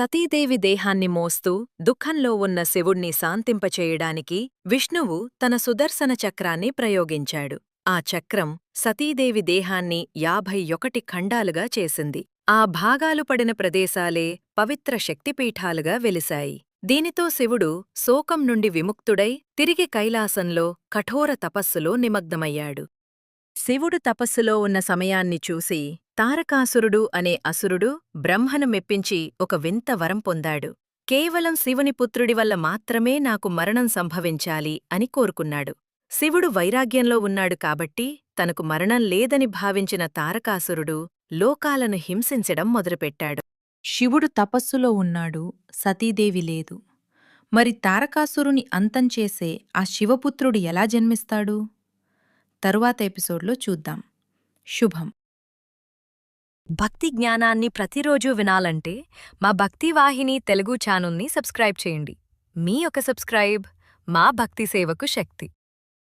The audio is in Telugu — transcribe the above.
సతీదేవి దేహాన్ని మోస్తూ దుఃఖంలో ఉన్న శివుణ్ణి శాంతింపచేయడానికి విష్ణువు తన సుదర్శన చక్రాన్ని ప్రయోగించాడు. ఆ చక్రం సతీదేవి దేహాన్ని యాభై ఒకటి ఖండాలుగా చేసింది. ఆ భాగాలు పడిన ప్రదేశాలే పవిత్ర శక్తిపీఠాలుగా వెలిశాయి. దీనితో శివుడు శోకం నుండి విముక్తుడై తిరిగి కైలాసంలో కఠోర తపస్సులో నిమగ్నమయ్యాడు. శివుడు తపస్సులో ఉన్న సమయాన్ని చూసి తారకాసురుడు అనే అసురుడు బ్రహ్మను మెప్పించి ఒక వింత వరం పొందాడు. కేవలం శివుని పుత్రుడి వల్ల మాత్రమే నాకు మరణం సంభవించాలి అని కోరుకున్నాడు. శివుడు వైరాగ్యంలో ఉన్నాడు కాబట్టి తనకు మరణం లేదని భావించిన తారకాసురుడు లోకాలను హింసించడం మొదలుపెట్టాడు. శివుడు తపస్సులో ఉన్నాడు సతీదేవి లేదు. మరి తారకాసురుని అంతం చేసే ఆ శివపుత్రుడు ఎలా జన్మిస్తాడు? తరువాత ఎపిసోడ్లో చూద్దాం. శుభం. భక్తి జ్ఞానాన్ని ప్రతిరోజూ వినాలంటే మా భక్తివాహిని తెలుగు ఛానల్ని సబ్స్క్రైబ్ చేయండి. మీ ఒక సబ్స్క్రైబ్ మా భక్తి సేవకు శక్తి.